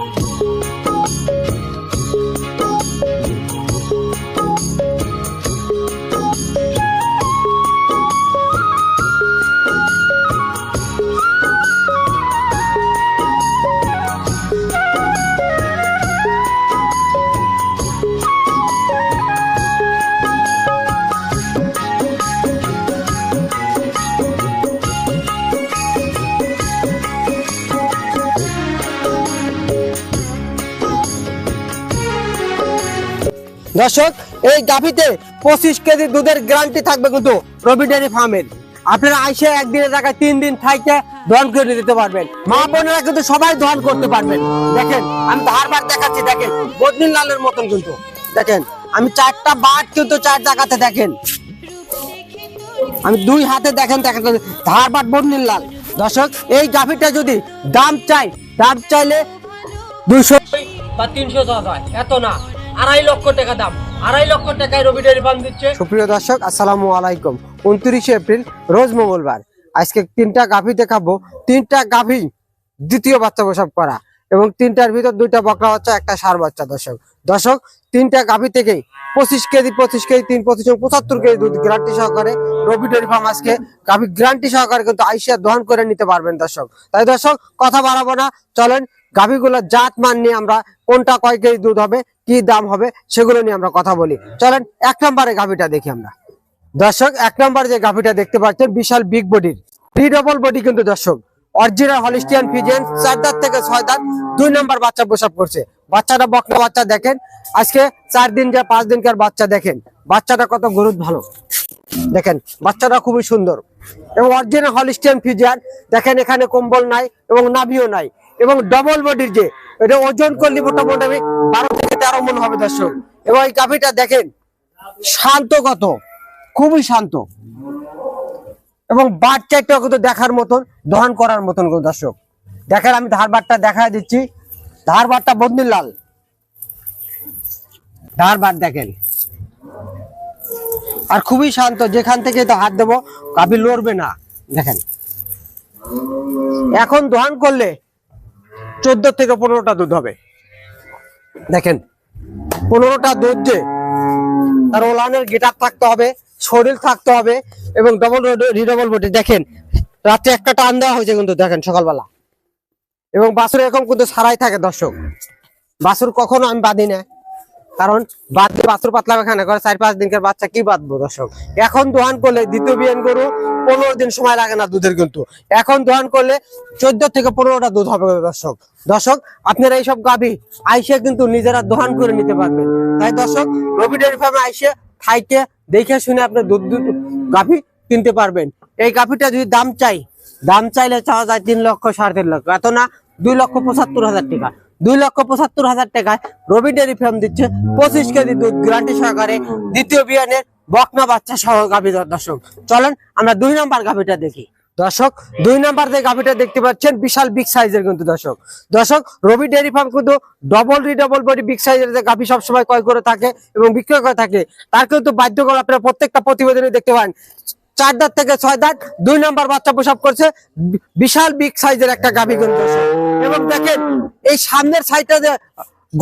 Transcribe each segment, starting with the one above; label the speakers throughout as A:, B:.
A: Bye. দর্শক, এই গাভিতে পঁচিশ কেজি দুধের গ্যারান্টি থাকবে কিন্তু রবি ডেয়ারি ফার্মের। আপনারা আইসে একদিনের জায়গায় তিন দিন থাইকে দহন করে দিতে পারবেন। মা বোনেরা কিন্তু সবাই দহন করতে পারবেন। দেখেন, আমি তো হারবার দেখাচ্ছি, দেখেন বদনিল লালের মতন কিন্তু। দেখেন, আমি চারটা বাট কিন্তু চার জায়গাতে দেখেন। আমি দুই হাতে দেখেন দেখেন ধারবাট বর্ণিল লাল। দর্শক, এই গাভিটা যদি দাম চাই, দাম চাইলে দুইশো
B: বা তিনশো এত না। আড়াই লক্ষ টাকা দাম। আড়াই লক্ষ টাকায় রবি ডেয়ারি ফার্ম দিচ্ছে।
A: সুপ্রিয় দর্শক, আসসালামু আলাইকুম। উনত্রিশে এপ্রিল, রোজ মঙ্গলবার। আজকে তিনটা গাভী দেখাবো। তিনটা গাভী দ্বিতীয় বাচ্চা প্রসব করা এবং তিনটার ভিতর দুইটা বকরা বাচ্চা, একটা সার বাচ্চা, দর্শক। দর্শক, তিনটা গাভী থেকেই পঁচিশ কেজি পঁচিশ কেজি, তিন, পঁচিশ পঁচাত্তর কেজি দুধ গ্যারান্টি সহকারে রবি ডেয়ারি ফার্ম আজকে গাভী গ্যারান্টি সহকারে কিন্তু আইসিয়া দহন করে নিতে পারবেন দর্শক। তাই দর্শক, কথা বাড়াবো না। চলেন, গাভীগুলোর জাত মান নিয়ে আমরা কোনটা কয় কেজি দুধ হবে কি দাম হবে সেগুলো নিয়ে আমরা কথা বলি। চলেন, এক নম্বরে গাভীটা দেখি আমরা। দর্শক, এক নম্বর যে গাভিটা দেখতে পাচ্ছেন, বিশাল বিগ বডির থ্রি ডবল বডি কিন্তু দর্শক অরিজিনাল হলিস্টিয়ান ফিজেন চার দাঁত থেকে ছয় দাঁত, দুই নম্বর বাচ্চা প্রসব করছে বাচ্চাটা বকনা বাচ্চা দেখেন, আজকে চার দিন যা পাঁচ দিনকার বাচ্চা দেখেন। বাচ্চাটা কত গরুদ ভালো। দেখেন, বাচ্চাটা খুবই সুন্দর। এবং অরিজিনাল হলিস্টিয়ান ফিজিয়ান দেখেন এখানে কম্বল নাই এবং নাভিও নাই। এবং ডবল বডির যে এটা ওজন করলে মোটামুটি বারো থেকে তেরো মন হবে দর্শক। এবং এই গাভিটা দেখেন, শান্ত কত, খুবই শান্ত। এবং বাচ্চাটা কিন্তু দেখার মতন, দহন করার মতন দর্শক। দেখেন, আমি ধার ধারবারটা দেখা দিচ্ছি। ধার ধারবারটা বন্দির লাল। ধার ধারবার দেখেন। আর খুবই শান্ত, যেখান থেকে তো হাত দেবো কাপি লড়বে না। দেখেন। এখন দহন করলে চোদ্দ থেকে পনেরোটা দুধ হবে। দেখেন, পনেরোটা দুধ যে তার ওলানের গিটার থাকতে হবে, শরীর থাকতে হবে এবং ডবল রিডবল বডি দেখেন রাত্রে একটা টান দেওয়া হয়েছে কিন্তু দেখেন সকালবেলা। এবং বাছুর এরকম কিন্তু সারাই থাকে দর্শক। বাছুর কখনো আমি বাঁধি না। কারণ বাদ বাছুর পাতলা খানা করে চার পাঁচ দিনকার বাচ্চা কি বাঁধবো দর্শক? এখন দোহান করলে দ্বিতীয় বিয়ান গরু পনেরো দিন সময় লাগে না দুধের কিন্তু। এখন দোহান করলে চোদ্দ থেকে পনেরোটা দুধ হবে দর্শক। দর্শক, আপনারা এইসব গাভী আইসে কিন্তু নিজেরা দোহান করে নিতে পারবেন। তাই দর্শক, রবি ডেয়ারি ফার্মে আইসে খাইতে, দেখে শুনে আপনি দুধ দুধ গাভী কিনতে পারবেন। এই গাভীটা যদি দাম চাই, দাম চাইলে চাওয়া যায় তিন লক্ষ, সাড়ে তিন লক্ষ। এত না, দুই লক্ষ পঁচাত্তর হাজার টাকা। দুই লক্ষ পঁচাত্তর হাজার টাকায় রবি ডেয়ারি ফার্ম দিচ্ছে। পঁচিশ কেজি দুধ গ্যারান্টি সহকারে দ্বিতীয় বিয়ানের বকনা বাচ্চা সহ গাভী দর্শক। চলেন আমরা দুই নম্বর গাভীটা দেখি। দর্শক, দুই নাম্বার যে গাভীটা দেখতে পাচ্ছেন, বিশাল বিগ সাইজের কিন্তু দর্শক। দর্শক, রবি ডেয়ারি ফার্ম কিন্তু ডবল রিডবল বডি বিগ সাইজের যে গাভী সবসময় ক্রয় করে থাকে এবং বিক্রয় করে থাকে, তার কিন্তু বাধ্য করে আপনারা প্রত্যেকটা প্রতিবেদনে দেখতে পান। চার দাঁত থেকে ছয় দাঁত, দুই নাম্বার বাচ্চা প্রসব করছে, বিশাল বিগ সাইজের একটা গাভী কিন্তু এবং দেখেন, এই সামনের সাইডটা যে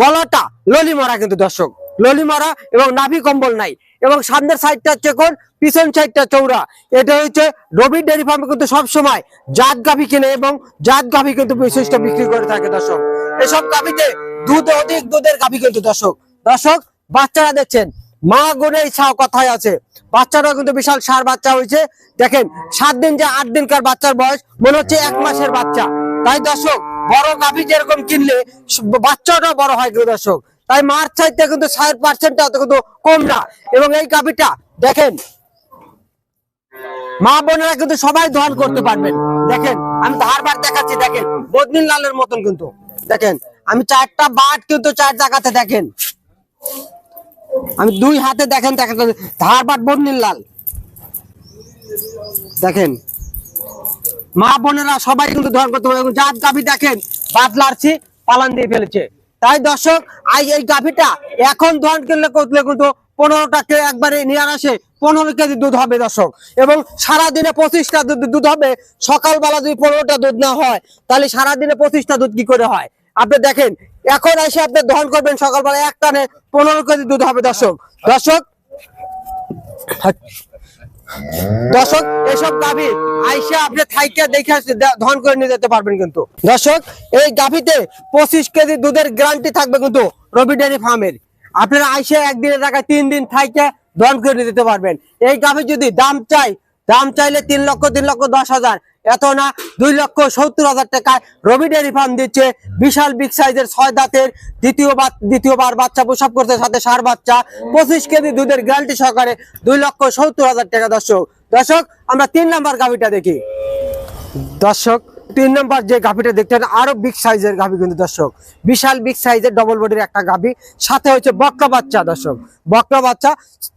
A: গলাটা, ললি মারা কিন্তু দর্শক। ললি মারা এবং নাভি কম্বল নাই। এবং সামনের সাইডটা হচ্ছে কোন? পিছন সাইডটা চৌড়া এটা হচ্ছে রবি ডেয়ারি ফার্মে কিন্তু সবসময় জাত গাভী কিনে এবং জাত গাভী কিন্তু বিশিষ্ট বিক্রি করে থাকে দর্শক। এসব গাভীতে দুধ অধিক দুধের গাভী কিন্তু দর্শক। দর্শক, বাচ্চারা দেখছেন মা গুনে ছাও কথায় আছে। বাচ্চাটা কিন্তু বিশাল সার বাচ্চা হয়েছে। দেখেন, সাত দিন যে আট দিনকার বাচ্চার বয়স, মনে হচ্ছে এক মাসের বাচ্চা। তাই দর্শক, বড় গাভী যেরকম কিনলে বাচ্চাটাও বড় হয় দর্শক। তাই মার চাইতে কিন্তু ষাট পার্সেন্টটা কিন্তু কম না। এবং এই গাভীটা, দেখেন, মা বোনেরা কিন্তু সবাই দহন করতে পারবেন। দেখেন, আমি ধারবার দেখাচ্ছি, দেখেন, বদনিল লালের মতন কিন্তু। দেখেন, আমি চারটা বাট কিন্তু চার জায়গাতে দেখেন। আমি দুই হাতে দেখেন দেখেন ধারবাট বদনিল লাল। দেখেন। মা বোনেরা সবাই কিন্তু দহন করতে এবং জাত গাভী দেখেন, বাদ লাড়ছি পালান দিয়ে ফেলেছে। তাই দর্শক, আই এই গাভীটা এখন দহন করলে করলে কিন্তু পনেরোটা কে একবারে নিয়ে আসে, পনেরো কেজি দুধ হবে দর্শক। এবং সারাদিনে পঁচিশটা দুধ দুধ হবে। সকালবেলা যদি পনেরোটা দুধ না হয়, তাহলে সারাদিনে পঁচিশটা দুধ কি করে হয়? আপনি দেখেন এখন এসে আপনি দহন করবেন সকালবেলা এক টানে পনেরো কেজি দুধ হবে, দর্শক। দর্শক দর্শক, এসব গাভী আপনি থাইকে দেখে ধন করে নিয়ে যেতে পারবেন কিন্তু। দর্শক, এই গাভীতে পঁচিশ কেজি দুধের গ্যারান্টি থাকবে কিন্তু রবি ডেয়ারি ফার্মের। আপনারা আইসা একদিনের টাকায় তিন দিন থাইকে ধন করে নিয়ে যেতে পারবেন। এই গাভী যদি দাম চাই দাম চাইলে তিন লক্ষ তিন লক্ষ, দশ হাজার এত না, দুই লক্ষ সত্তর হাজার টাকায় রবি ডেয়ারি ফার্ম দিচ্ছে। বিশাল বিগ সাইজের ছয় দাঁতের দ্বিতীয়বার দ্বিতীয়বার বাচ্চা প্রসব করতে সাথে সার বাচ্চা। পঁচিশ কেজি দুধের গ্যারান্টি সহকারে দুই লক্ষ সত্তর হাজার টাকা, দর্শক। দর্শক, আমরা তিন নাম্বার গাভিটা দেখি। দর্শক তিন নম্বর যে গাভিটা দেখতেন আরও বিগ সাইজের গাভি কিন্তু দর্শক। বিশাল বিগ সাইজের ডবল বডির একটা গাভি। সাথে হচ্ছে বকরা বাচ্চা দর্শক। বকরা বাচ্চা,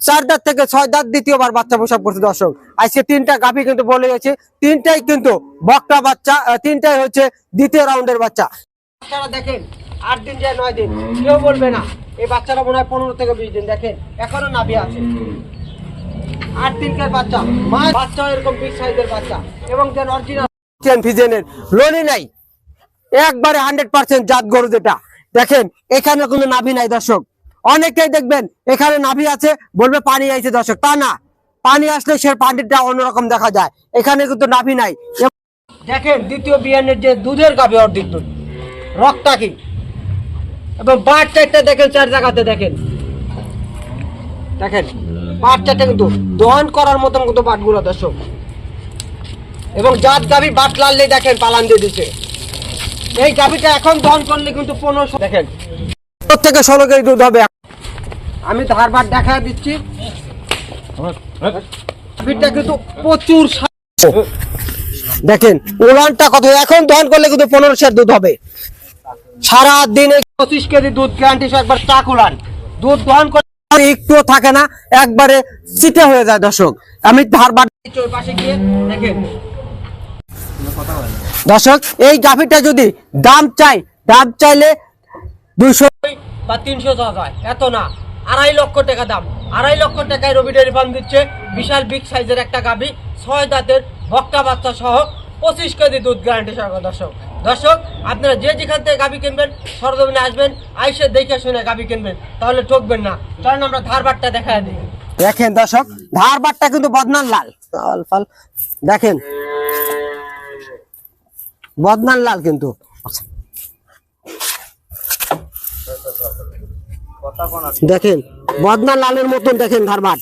A: চার দাঁত থেকে ছয় দাঁত দ্বিতীয়বার বাচ্চা প্রসব করছে দর্শক। আজকে তিনটা গাভি কিন্তু বলে গেছে, তিনটাই কিন্তু বকরা বাচ্চা তিনটাই হচ্ছে দ্বিতীয় রাউন্ডের বাচ্চা। বাচ্চারা দেখেন, আট দিন যায় নয় দিন, কেউ বলবে না, এই বাচ্চারা মনে হয় পনেরো থেকে বিশ দিন। দেখেন, এখনও নাভি আছে। আট দিনকার বাচ্চা, মা বাচ্চা এরকম বিগ সাইজের বাচ্চা। এবং যেন অরিজিনাল ফিজেনের লোনই নাই। একবারে হান্ড্রেড পার্সেন্ট জাত গরু যেটা। দেখেন, এখানে কোনো নাভি নাই দর্শক। অনেকেই দেখবেন, এখানে নাভি আছে, বলবে পানি আইছে দর্শক। তা না, পানি আসলে সে পানিটা অন্যরকম দেখা যায়। এখানে কিন্তু নাভি নাই। দেখেন, দ্বিতীয় বিয়ানের যে দুধের গাভি অর্ধেক দুধ, রক্তা এবং বাট চারটা দেখেন, চার জায়গাতে দেখেন। দেখেন বাট চারটা কিন্তু দহন করার মতন কিন্তু বাটগুলো দর্শক। এবং জাত গাভি বাট লাললে দেখেন পালান দিয়ে দিচ্ছে এই গাভিটা এখন দহন করলে কিন্তু পনেরোশো দেখেন। থেকে ষোলো কেজি দুধ হবে। আমি ধারবার দেখা দিচ্ছি। গাভিটা কিন্তু প্রচুর। দেখেন উলানটা কত? এখন দহন করলে কিন্তু পনেরোশো দুধ হবে। সারা দিনে পঁচিশ কেজি দুধ গ্যারান্টি একবার চাক উলান। দুধ দহন করে একটুও থাকে না একবারে চিটে হয়ে যায় দর্শক। আমি ধারবার পাশে গিয়ে দেখেন দর্শক এই গাভিটা যদি দাম চাই দাম চাইলে দুইশো
B: বা তিনশো টাকায় এত না। আড়াই লক্ষ টাকা দাম। আড়াই লক্ষ টাকায় রবি ডেয়ারি ফার্ম দিচ্ছে বিশাল বিগ সাইজের একটা গাভি ছয় দাঁতের বক্তা বাচ্চা সহ পঁচিশ কেজি দুধ গ্যারান্টি সহ দর্শক। দর্শক আপনারা যে যেখান থেকে গাভি কিনবেন সরজমিনে আসবেন আইসে দেখে শুনে গাভি কিনবেন। তাহলে ঠকবেন না। চলেন আমরা ধারবারটা দেখা দিই।
A: দেখেন দর্শক ধারবারটা কিন্তু বদনান লাল। লাল দেখেন। বদনান লাল কিন্তু। দেখেন বদনা লালের মতন দেখেন ধারবাট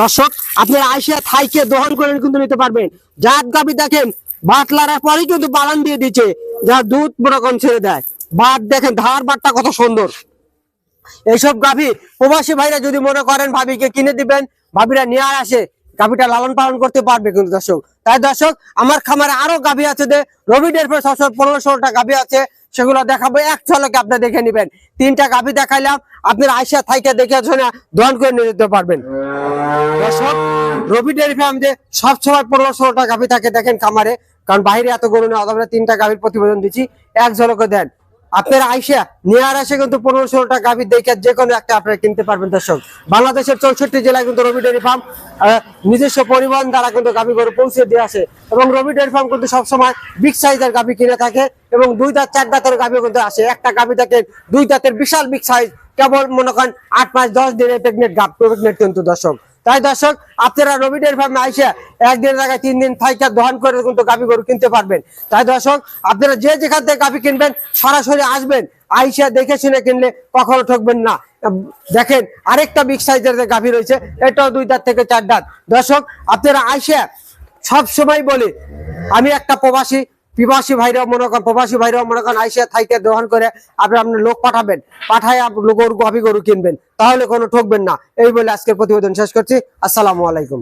A: দর্শক, আপনারা আইসা থাইকে দহন করে কিন্তু নিতে পারবেন। জাত গাবি দেখেন বাট লাড়ার পরেই কিন্তু বালান দিয়ে দিচ্ছে। যা দুধ রকম ছেড়ে দেয়। বাট দেখেন ধার বাটটা কত সুন্দর। এইসব গাভী প্রবাসী ভাইরা যদি মনে করেন ভাবিকে কিনে দিবেন, ভাবিরা নিয়ে আসে, গাভীটা লালন পালন করতে পারবে কিন্তু দর্শক। তাই দর্শক, আমার খামারে আরও গাভী আছে যে রবি ডের ছশো পনেরো ষোলোটা গাভী আছে, সেগুলো দেখাবো। এক ঝলকে আপনি দেখে নেবেন। তিনটা গাভী দেখাইলাম, আপনার আইসা থাইকে দেখে শুনে দহন করে নিয়ে যেতে পারবেন। দর্শক রবি ডেয়ারি ফার্ম যে সবসময় পনেরো ষোলোটা গাভী থাকে দেখেন খামারে, কারণ বাইরে এত গরু আমরা তিনটা গাভীর প্রতিবেদন দিচ্ছি, এক ঝলকে দেন। আপনারা আইসা নিয়ে আসে কিন্তু পনেরো ষোলোটা গাভী দেখে যে কোনো একটা আপনারা কিনতে পারবেন, দর্শক। বাংলাদেশের চৌষট্টি জেলায় কিন্তু রবি ডেয়ারি ফার্ম নিজস্ব পরিবহন দ্বারা কিন্তু গাভী গরু পৌঁছে দিয়ে আসে। এবং রবি ডেয়ারি ফার্ম কিন্তু সবসময় বিগ সাইজের গাভী কিনে থাকে এবং দুই দাঁত, চার দাঁতের গাভী কিন্তু আসে। একটা গাভী থাকে দুই দাঁতের বিশাল বিগ সাইজ কেবল মনে করেন আট মাস, দশ দিনের প্রেগনেন্ট গাভ প্রেগনেন্ট কিন্তু, দর্শক। তাই দর্শক, আপনারা রবিডের ফার্মে আইসা একদিন জায়গায় তিন দিন থাইকা দহন করে কিন্তু গাভী গরু কিনতে পারবেন। তাই দর্শক, আপনারা যে যেখান থেকে গাভী কিনবেন, সরাসরি আসবেন, আইসা দেখে শুনে কিনলে কখনো ঠকবেন না। দেখেন, আরেকটা বিগ সাইজের যে গাভী রয়েছে, এটাও দুই দাঁত থেকে চার দাঁত। দর্শক, আপনারা আইসা সব সময় বলি, আমি একটা প্রবাসী প্রবাসী ভাইরাও মনে করেন, প্রবাসী ভাইরাও মনে করেন আইসিয়া থাইকে দহন করে আপনি আপনি লোক পাঠাবেন, পাঠায় আপনি গরু গাভী গরু কিনবেন, তাহলে কোনো ঠকবেন না। এই বলে আজকের প্রতিবেদন শেষ করছি। আসসালামু আলাইকুম।